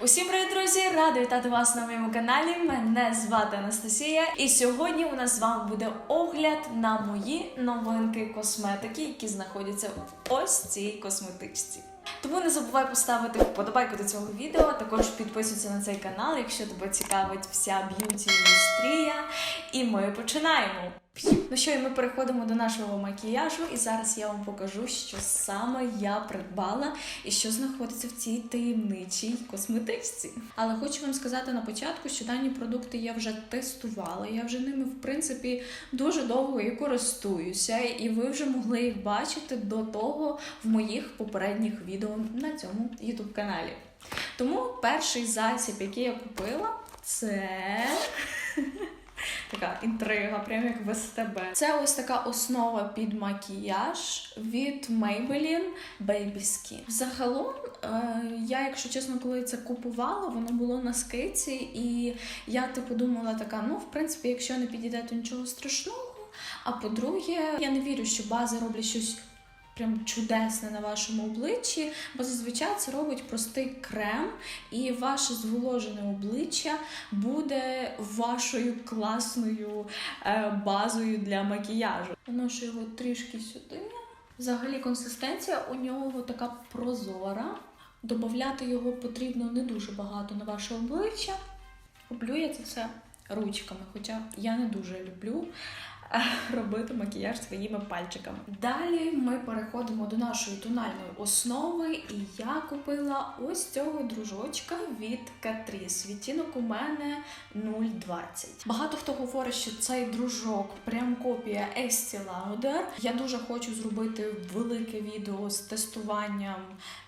Усім привіт, друзі! Рада вітати вас на моєму каналі. Мене звати Анастасія, і сьогодні у нас з вами буде огляд на мої новинки косметики, які знаходяться в ось цій косметичці. Тому не забувай поставити вподобайку до цього відео. Також підписуйся на цей канал, якщо тебе цікавить вся б'юті індустрія. І ми починаємо. Ну що, і ми переходимо до нашого макіяжу, і зараз я вам покажу, що саме я придбала і що знаходиться в цій таємничій косметичці. Але хочу вам сказати на початку, що дані продукти я вже тестувала. Я вже ними, в принципі, дуже довго і користуюся, і ви вже могли їх бачити до того в моїх попередніх відео на цьому youtube каналі. Тому перший засіб, який я купила, це. Така інтрига, прям як в СТБ. Це ось така основа під макіяж від Maybelline Baby Skin. Загалом, е, я, якщо чесно, коли це купувала, воно було на скиці, і я типу думала така: ну, в принципі, якщо не підійде, то нічого страшного. А по-друге, я не вірю, що бази роблять щось. Прям чудесне на вашому обличчі, бо зазвичай це робить простий крем, і ваше зволожене обличчя буде вашою класною е, базою для макіяжу. Наношу його трішки сюди. Взагалі консистенція у нього така прозора. Добавляти його потрібно не дуже багато на ваше обличчя. Роблю я це все ручками, хоча я не дуже люблю робити макіяж своїми пальчиками. Далі ми переходимо до нашої тональної основи, і я купила ось цього дружочка від Catrice. Відтінок у мене 0,20. Багато хто говорить, що цей дружок прям копія Estee Lauder. Я дуже хочу зробити велике відео з тестуванням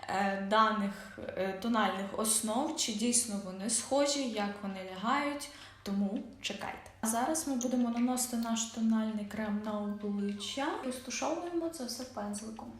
е, даних е, тональних основ, чи дійсно вони схожі, як вони лягають. Тому чекайте. А зараз ми будемо наносити наш тональний крем на обличчя і розтушовуємо це все пензликом.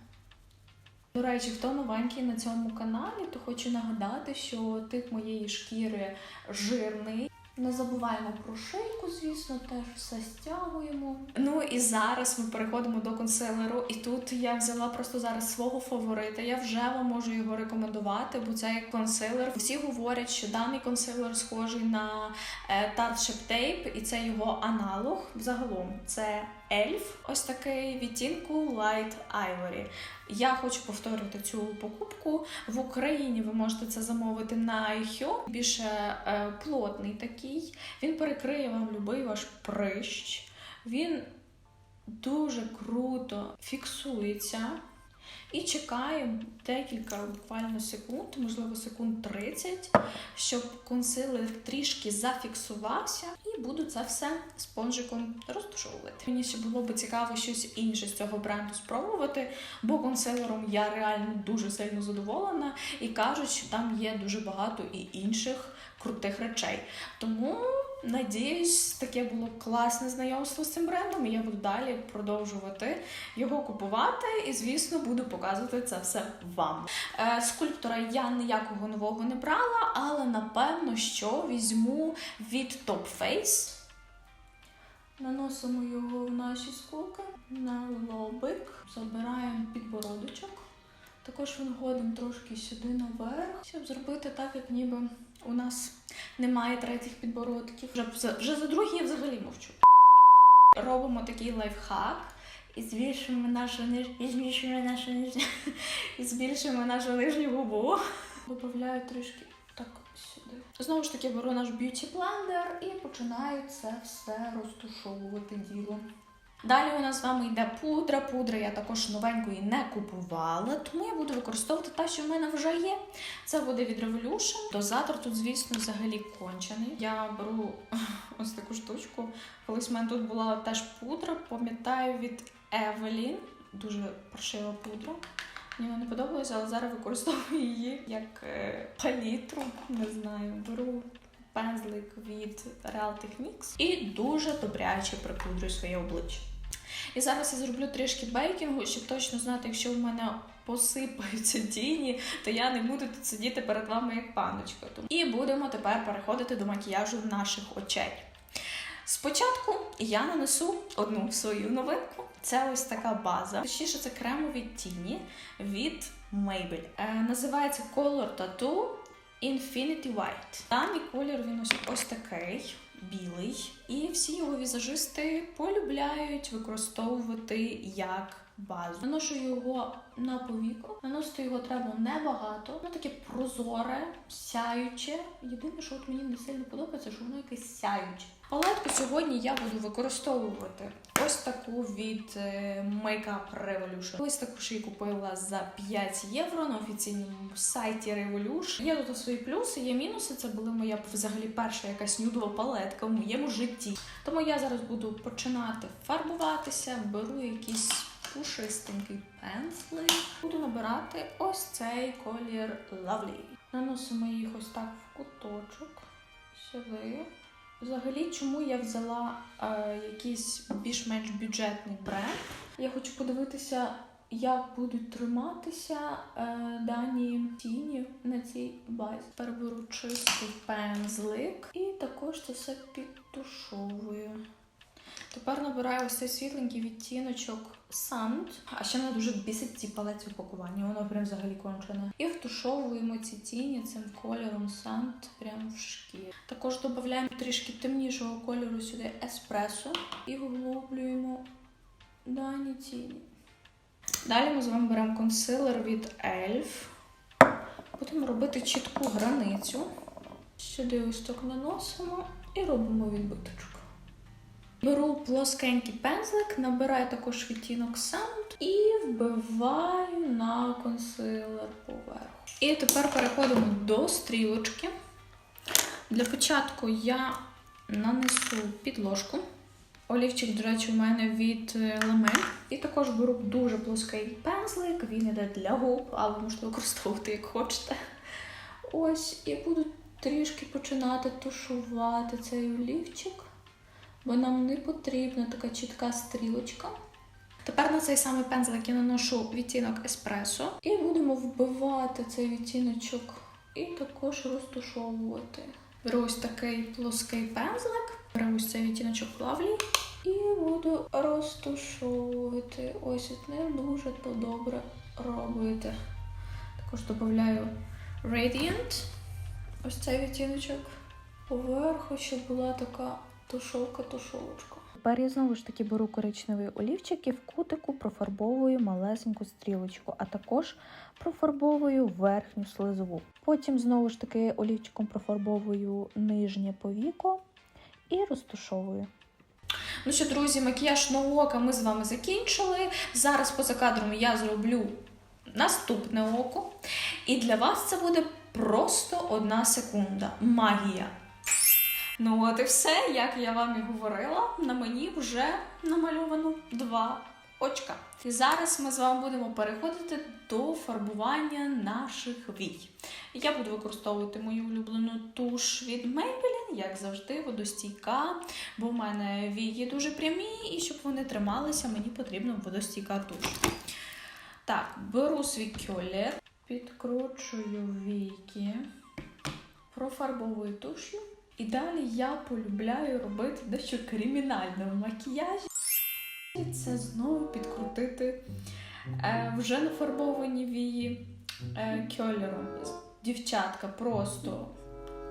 До речі, хто новенький на цьому каналі, то хочу нагадати, що тип моєї шкіри жирний. Не забуваємо про шийку, звісно, теж все стягуємо. Ну і зараз ми переходимо до консилеру. І тут я взяла просто зараз свого фаворита. Я вже вам можу його рекомендувати, бо це як консилер. Всі говорять, що даний консилер схожий на е, Tarte Shape Tape, і це його аналог. Взагалом це ельф, ось такий відтінку Light Ivory. Я хочу повторити цю покупку. В Україні ви можете це замовити на IHO. більше е, плотний такий. Він перекриє вам будь-який ваш прищ. Він дуже круто фіксується. І чекаємо декілька буквально секунд, можливо, секунд 30, щоб консилер трішки зафіксувався, і буду це все спонжиком розтушовувати. Мені ще було б цікаво щось інше з цього бренду спробувати, бо консилером я реально дуже сильно задоволена і кажуть, що там є дуже багато і інших крутих речей. Тому надіюсь, таке було класне знайомство з цим брендом, і я буду далі продовжувати його купувати. І, звісно, буду показувати це все вам. Е, скульптора я ніякого нового не брала, але напевно, що візьму від Top Face. Наносимо його в наші скулки на лобик, забираємо підбородочок. Також виходимо трошки сюди наверх, щоб зробити так, як ніби у нас немає третіх підбородків. Вже, за- вже за другі я взагалі мовчу. Робимо такий лайфхак і збільшуємо нашу ниж... і збільшуємо нашу ниж... і збільшуємо нашу нижню губу. Добавляю трішки так сюди. Знову ж таки беру наш б'юті блендер і починаю це все розтушовувати діло. Далі у нас з вами йде пудра. Пудра я також новенької не купувала, тому я буду використовувати те, що в мене вже є. Це буде від Revolution. Дозатор тут, звісно, взагалі кончений. Я беру ось таку штучку. Колись в мене тут була теж пудра, пам'ятаю від Evelyn. Дуже паршива пудра. Мені вона не подобалася, але зараз використовую її як е, палітру. Не знаю, беру пензлик від Real Techniques і дуже добряче припудрюю своє обличчя. І зараз я зроблю трішки бейкінгу, щоб точно знати, якщо в мене посипаються тіні, то я не буду тут сидіти перед вами як паночка. І будемо тепер переходити до макіяжу наших очей. Спочатку я нанесу одну свою новинку. Це ось така база. Точніше, це кремові тіні від Maybelline. Е, називається Color Tattoo Infinity White. Даний колір він ось, такий. Білий, всі його візажисти полюбляють використовувати як базу. Наношу його на повіку. Наносити його треба небагато. Воно таке прозоре, сяюче. Єдине, що от мені не сильно подобається, що воно якесь сяюче. Палетку сьогодні я буду використовувати ось таку від е, Makeup Revolution. Ось таку ж її купила за 5 євро на офіційному сайті Revolution. Є тут свої плюси, є мінуси. Це була моя взагалі перша якась нюдова палетка в моєму житті. Тому я зараз буду починати фарбуватися, беру якийсь пушистенький пензлик. Буду набирати ось цей колір Lovely. Наносимо їх ось так в куточок сюди. Взагалі, чому я взяла е, якийсь більш-менш бюджетний бренд? Я хочу подивитися, як будуть триматися е, дані тіні на цій базі. Тепер беру чистий пензлик і також це все підтушовую. Тепер набираю ось цей світленький відтіночок Sand. А ще мене дуже бісить ці палеці упакування, воно прям взагалі кончене. І втушовуємо ці тіні цим кольором Sand прямо в шкіру. Також додаємо трішки темнішого кольору сюди еспресо і вглублюємо дані тіні. Далі ми з вами беремо консилер від ELF. Будемо робити чітку границю. Сюди ось так наносимо і робимо відбиточок. Беру плоскенький пензлик, набираю також відтінок Sand і вбиваю на консилер поверху. І тепер переходимо до стрілочки. Для початку я нанесу підложку. Олівчик, до речі, у мене від Ламель. І також беру дуже плоский пензлик, він іде для губ, але можете використовувати як хочете. Ось, і буду трішки починати тушувати цей олівчик бо нам не потрібна така чітка стрілочка. Тепер на цей самий пензлик я наношу відтінок еспресо і будемо вбивати цей відтіночок і також розтушовувати. Беру ось такий плоский пензлик, беру ось цей відтіночок Lovely і буду розтушовувати. Ось от не дуже то добре робити. Також додаю Radiant, ось цей відтіночок поверху, щоб була така тушовка-тушовочка. Тепер я знову ж таки беру коричневий олівчик і в кутику профарбовую малесеньку стрілочку, а також профарбовую верхню слизову. Потім знову ж таки олівчиком профарбовую нижнє повіко і розтушовую. Ну що, друзі, макіяж око ми з вами закінчили. Зараз поза кадром я зроблю наступне око. І для вас це буде просто одна секунда. Магія. Ну, от і все, як я вам і говорила, на мені вже намальовано два очка. І зараз ми з вами будемо переходити до фарбування наших вій. Я буду використовувати мою улюблену туш від Maybelline, як завжди, водостійка, бо в мене вії дуже прямі, і щоб вони трималися, мені потрібна водостійка туш. Так, беру свій кьолер, підкручую війки, профарбовую туш'ю. І далі я полюбляю робити дещо кримінальне в макіяжі. Це знову підкрутити е, вже нафарбовані вії е, кьолером. Дівчатка, просто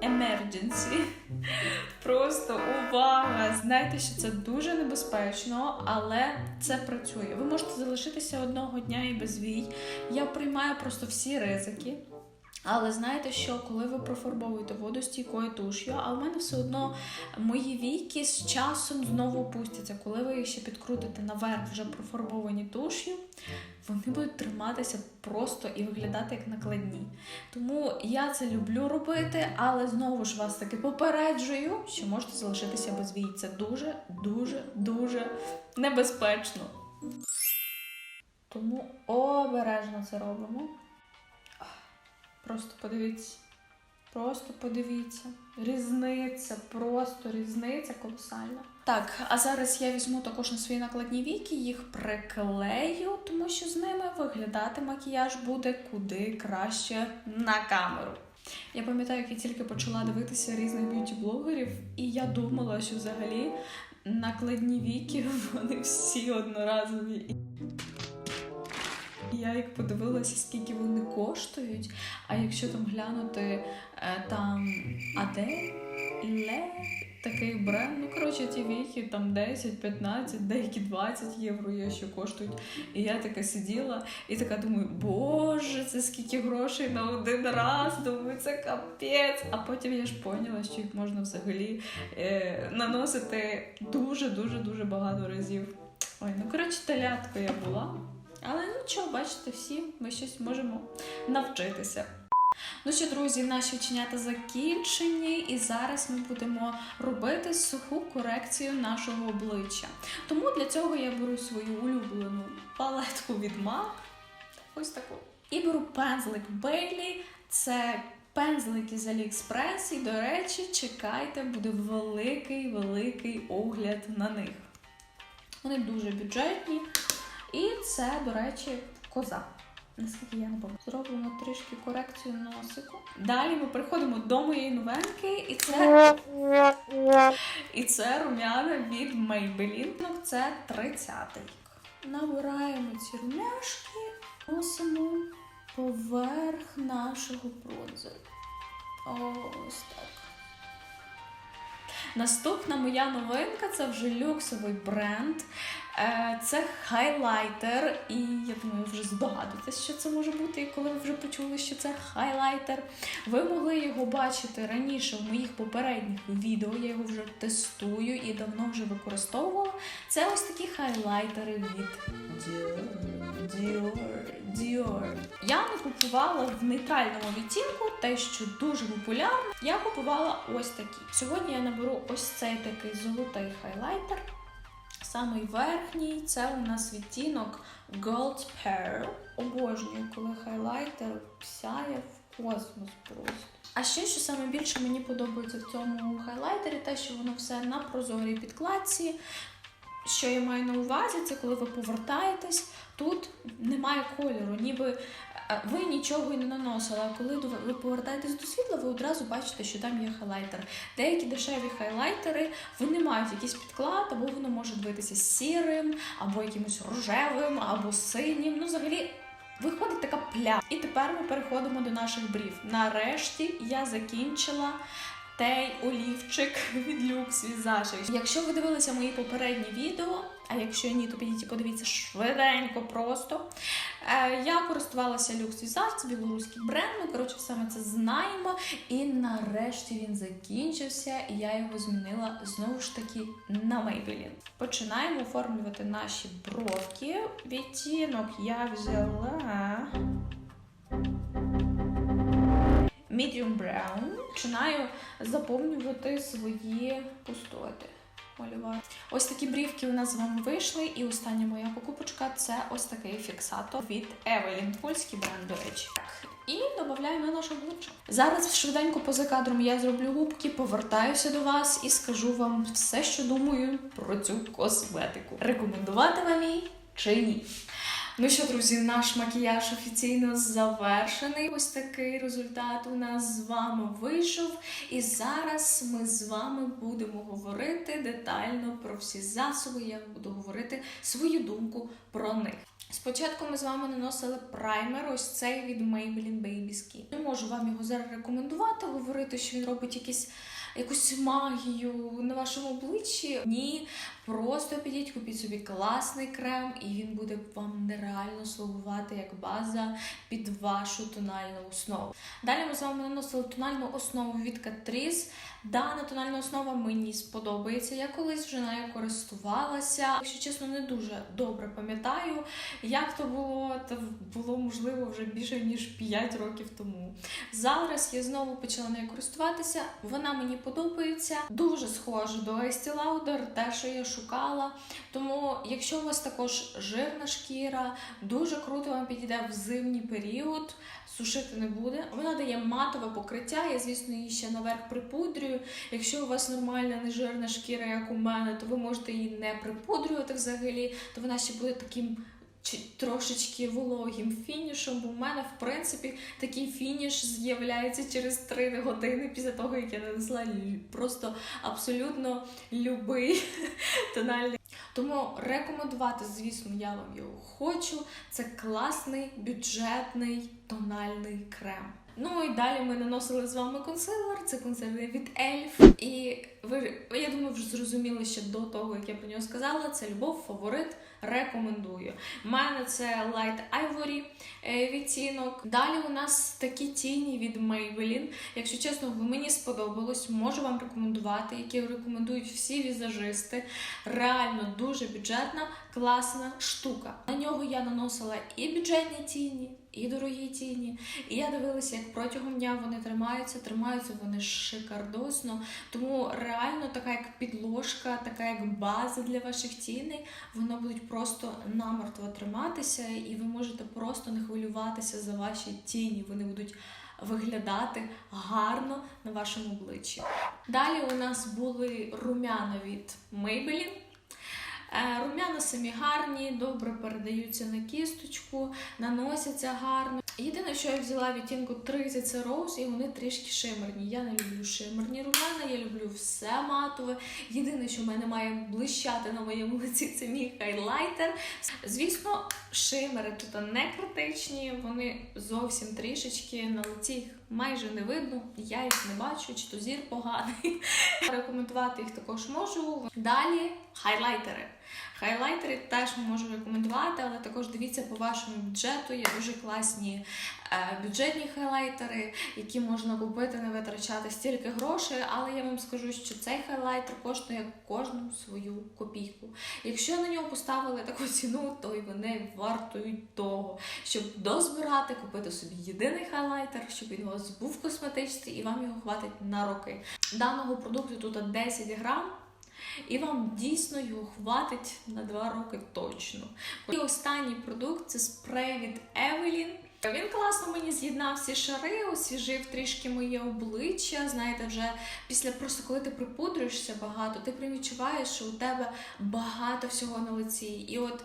emergency. Просто увага! Знайте, що це дуже небезпечно, але це працює. Ви можете залишитися одного дня і без вій. Я приймаю просто всі ризики. Але знаєте, що коли ви профарбовуєте водостійкою туш'ю, а у мене все одно мої війки з часом знову опустяться. Коли ви їх ще підкрутите наверх, вже профарбовані туш'ю, вони будуть триматися просто і виглядати як накладні. Тому я це люблю робити, але знову ж вас таки попереджую, що можете залишитися без вій. Це дуже, дуже, дуже небезпечно. Тому обережно це робимо. Просто подивіться. Просто подивіться. Різниця, просто різниця колосальна. Так, а зараз я візьму також на свої накладні віки, їх приклею, тому що з ними виглядати макіяж буде куди краще на камеру. Я пам'ятаю, як я тільки почала дивитися різних б'юті-блогерів, і я думала, що взагалі накладні віки вони всі одноразові. Я як подивилася, скільки вони коштують. А якщо там глянути е, там Адель, такий бренд, ну коротше, ті віки там 10, 15, деякі 20 євро є, що коштують. І я така сиділа і така думаю, боже, це скільки грошей на один раз. Думаю, це капець. А потім я ж поняла, що їх можна взагалі е, наносити дуже, дуже, багато разів. Ой, ну коротше, телятко я була. Але нічого, бачите, всі ми щось можемо навчитися. Ну що, друзі, наші вченята закінчені, і зараз ми будемо робити суху корекцію нашого обличчя. Тому для цього я беру свою улюблену палетку від MAC, ось таку. І беру пензлик Bailey. Це пензлики з AliExpress. І, до речі, чекайте, буде великий, великий огляд на них. Вони дуже бюджетні. І це, до речі, коза. Наскільки я не пам'ятаю. Зробимо трішки корекцію носику. Далі ми переходимо до моєї новинки, і це, і це рум'яна від Maybelline. Ну, Це 30-й. Набираємо ці румяшки, носимо поверх нашого бронзера. Ось так. Наступна моя новинка це вже люксовий бренд. Е, Це хайлайтер, і я думаю, вже здогадуєтесь, що це може бути. І коли ви вже почули, що це хайлайтер, ви могли його бачити раніше в моїх попередніх відео. Я його вже тестую і давно вже використовувала. Це ось такі хайлайтери від Dior. Dior. Dior. Я не купувала в нейтральному відтінку, те, що дуже популярно. Я купувала ось такі. Сьогодні я наберу ось цей такий золотий хайлайтер. Самий верхній це у нас відтінок Gold Pearl. Обожнюю, коли хайлайтер сяє в космос просто. А ще, що саме більше мені подобається в цьому хайлайтері, те, що воно все на прозорій підкладці. Що я маю на увазі, це коли ви повертаєтесь, тут немає кольору, ніби е, ви нічого і не наносили. А коли ви повертаєтесь до світла, ви одразу бачите, що там є хайлайтер. Деякі дешеві хайлайтери вони мають якийсь підклад, або воно може дивитися сірим, або якимось рожевим, або синім. Ну, взагалі. Виходить така пля. І тепер ми переходимо до наших брів. Нарешті я закінчила той олівчик від Lux Visage. Якщо ви дивилися мої попередні відео, а якщо ні, то підіть і подивіться швиденько просто. Е, я користувалася Lux Visage, це білоруський бренд, ми коротше ми це знаємо. І нарешті він закінчився, і я його змінила знову ж таки на Maybelline. Починаємо оформлювати наші бровки. Відтінок я взяла. Medium brown. Починаю заповнювати свої пустоти. Малювати. Ось такі брівки у нас з вами вийшли, і остання моя покупочка це ось такий фіксатор від Evelyn, польський бренд, до речі. І додаємо на наше обличчя. Зараз швиденько поза кадром я зроблю губки, повертаюся до вас і скажу вам все, що думаю про цю косметику. Рекомендувати вам її чи ні? Ну що, друзі, наш макіяж офіційно завершений. Ось такий результат у нас з вами вийшов. І зараз ми з вами будемо говорити детально про всі засоби. Я буду говорити свою думку про них. Спочатку ми з вами наносили праймер, ось цей від Maybelline Baby Skin. Не можу вам його зараз рекомендувати, говорити, що він робить якісь. Якусь магію на вашому обличчі. Ні, просто підіть, купіть собі класний крем, і він буде вам нереально слугувати як база під вашу тональну основу. Далі ми з вами наносили тональну основу від Catrice. Дана тональна основа мені сподобається. Я колись вже нею користувалася. Якщо чесно, не дуже добре пам'ятаю, як то було, то було можливо вже більше ніж 5 років тому. Зараз я знову почала нею користуватися. Вона мені подобається. Дуже схожа до Estee Lauder, те, що я шукала. Тому, якщо у вас також жирна шкіра, дуже круто вам підійде в зимній період. Сушити не буде. Вона дає матове покриття. Я, звісно, її ще наверх припудрюю. Якщо у вас нормальна нежирна шкіра, як у мене, то ви можете її не припудрювати взагалі, то вона ще буде таким трошечки вологим фінішом, бо в мене, в принципі, такий фініш з'являється через 3 години після того, як я нанесла просто абсолютно любий тональний. Тому рекомендувати, звісно, я вам його хочу. Це класний бюджетний тональний крем. Ну і далі ми наносили з вами консилер. Це консилер від Elf. І ви, я думаю, вже зрозуміли ще до того, як я про нього сказала. Це любов, фаворит. Рекомендую. У мене це Light Ivory е, відтінок. Далі у нас такі тіні від Maybelline. Якщо чесно, мені сподобалось, можу вам рекомендувати, які рекомендують всі візажисти. Реально дуже бюджетна, класна штука. На нього я наносила і бюджетні тіні, і дорогі тіні. І я дивилася, як протягом дня вони тримаються. Тримаються вони шикардосно. Тому реально така як підложка, така як база для ваших тіней. Вони будуть просто намертво триматися, і ви можете просто не хвилюватися за ваші тіні. Вони будуть виглядати гарно на вашому обличчі. Далі у нас були румяна від Maybelline. Е, Румяна самі гарні, добре передаються на кісточку, наносяться гарно. Єдине, що я взяла відтінку 30 це Rose, і вони трішки шимерні. Я не люблю шимерні румяна, я люблю все матове. Єдине, що в мене має блищати на моєму лиці, це мій хайлайтер. Звісно, шимери тут не критичні, вони зовсім трішечки на лиці їх майже не видно. Я їх не бачу, чи то зір поганий. Рекомендувати їх також можу. Далі хайлайтери. Хайлайтери теж можу рекомендувати, але також дивіться по вашому бюджету. Є дуже класні е, бюджетні хайлайтери, які можна купити, не витрачати стільки грошей. Але я вам скажу, що цей хайлайтер коштує кожну свою копійку. Якщо на нього поставили таку ціну, то й вони вартують того, щоб дозбирати, купити собі єдиний хайлайтер, щоб він у вас був косметичний і вам його хватить на роки. Даного продукту тут 10 грам. І вам дійсно його хватить на 2 роки точно. І останній продукт це спрей від Evelyn. Він класно мені з'єднав всі шари, освіжив трішки моє обличчя. Знаєте, вже після просто коли ти припудрюєшся багато, ти прям відчуваєш, що у тебе багато всього на лиці. І от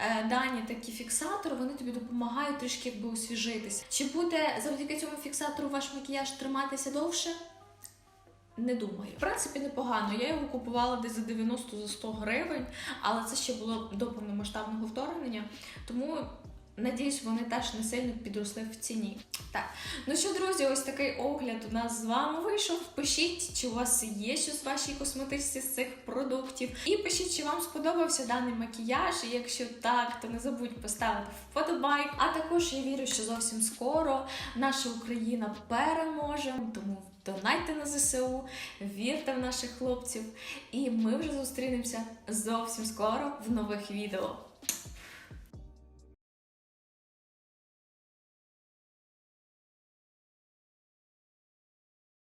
е, дані такі фіксатори, вони тобі допомагають трішки якби освіжитися. Чи буде завдяки цьому фіксатору ваш макіяж триматися довше? Не думаю. В принципі, непогано. Я його купувала десь за 90 за 100 гривень, але це ще було до повномасштабного вторгнення. Тому надіюсь, вони теж не сильно підросли в ціні. Так, ну що, друзі, ось такий огляд у нас з вами вийшов. Пишіть, чи у вас є щось в вашій косметичці з цих продуктів. І пишіть, чи вам сподобався даний макіяж. І якщо так, то не забудь поставити вподобайк. А також я вірю, що зовсім скоро наша Україна переможе. Тому донайте на ЗСУ, вірте в наших хлопців. І ми вже зустрінемося зовсім скоро в нових відео.